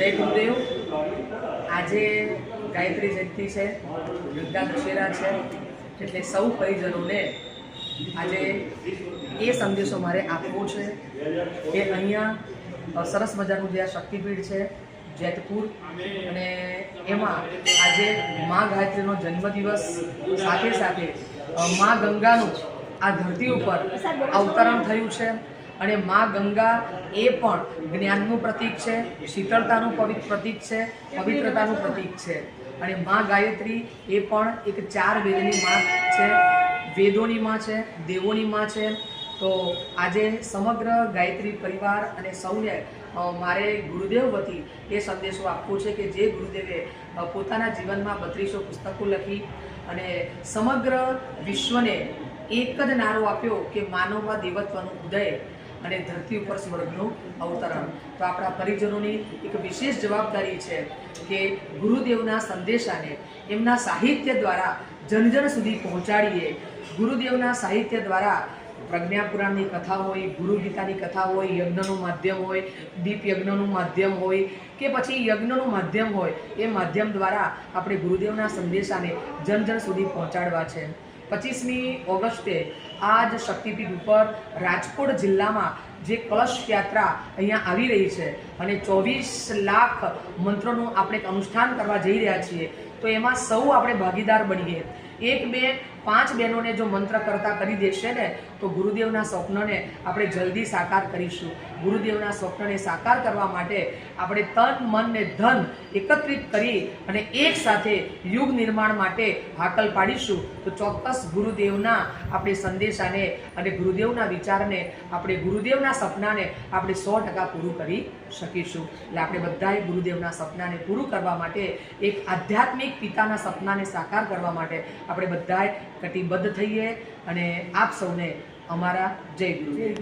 જય ગુરુદેવ. આજે ગાયત્રી જયંતિ છે યુદ્ધા દશેરા છે, એટલે સૌ પરિજનોને આજે એ સંદેશો મારે આપવો છે કે અહીંયા સરસ મજાનું જે આ શક્તિપીઠ છે, જેતપુર, અને એમાં આજે મા ગાયત્રીનો જન્મદિવસ સાથે સાથે મા ગંગાનું આ ધરતી ઉપર અવતરણ થયું છે. અને મા ગંગા એ પણ જ્ઞાનનું પ્રતીક છે, શીતળતાનું પવિત્ર પ્રતીક છે, પવિત્રતાનું પ્રતીક છે. અને મા ગાયત્રી એ પણ એક ચાર વેદની માં છે, વેદોની માં છે, દેવોની માં છે. તો આજે સમગ્ર ગાયત્રી પરિવાર અને સૌને મારે ગુરુદેવ વતી એ સંદેશો આપવો છે કે જે ગુરુદેવે પોતાના જીવનમાં બત્રીસો પુસ્તકો લખી અને સમગ્ર વિશ્વને એક જ નારો આપ્યો કે માનવમાં દેવત્વનું ઉદય. અને ધરતી ઉપર સ્વર્ગનું અવતરણ. તો આપણા પરિજનોની એક વિશેષ જવાબદારી છે કે ગુરુદેવના સંદેશાને એમના સાહિત્ય દ્વારા જન જન સુધી પહોંચાડીએ. ગુરુદેવના સાહિત્ય દ્વારા પ્રજ્ઞાપુરાણની કથા હોય, ગુરુ ગીતાની કથા હોય, યજ્ઞનું માધ્યમ હોય, દીપ યજ્ઞનું માધ્યમ હોય કે પછી યજ્ઞનું માધ્યમ હોય, એ માધ્યમ દ્વારા આપણે ગુરુદેવના સંદેશાને જન જન સુધી પહોંચાડવા છે. પચીસમી ઓગસ્ટે આ જ શક્તિપીઠ ઉપર રાજકોટ જિલ્લામાં જે કળશ યાત્રા અહીંયા આવી રહી છે અને ચોવીસ લાખ મંત્રોનું આપણે એક અનુષ્ઠાન કરવા જઈ રહ્યા છીએ, તો એમાં સૌ આપણે ભાગીદાર બનીએ. એક બે પાંચ બહેનોને જો મંત્ર કરતા કરી દેશે ને, તો ગુરુદેવના સ્વપ્નને આપણે જલ્દી સાકાર કરીશું. ગુરુદેવના સ્વપ્નને સાકાર કરવા માટે આપણે તન, મન ને ધન એકત્રિત કરી અને એક સાથે યુગ નિર્માણ માટે હાકલ પાડીશું. તો ચોક્કસ ગુરુદેવના આપણે સંદેશાને અને ગુરુદેવના વિચારને આપણે ગુરુદેવના સપનાને આપણે સો ટકા પૂરું કરી શકીશું. એટલે આપણે બધાએ ગુરુદેવના સપનાને પૂરું કરવા માટે એક આધ્યાત્મિક પિતાના સપનાને સાકાર કરવા માટે આપણે બધાએ કટિબદ્ધ થઈએ અને આપ સૌને અમારા જય ગુરુદેવ.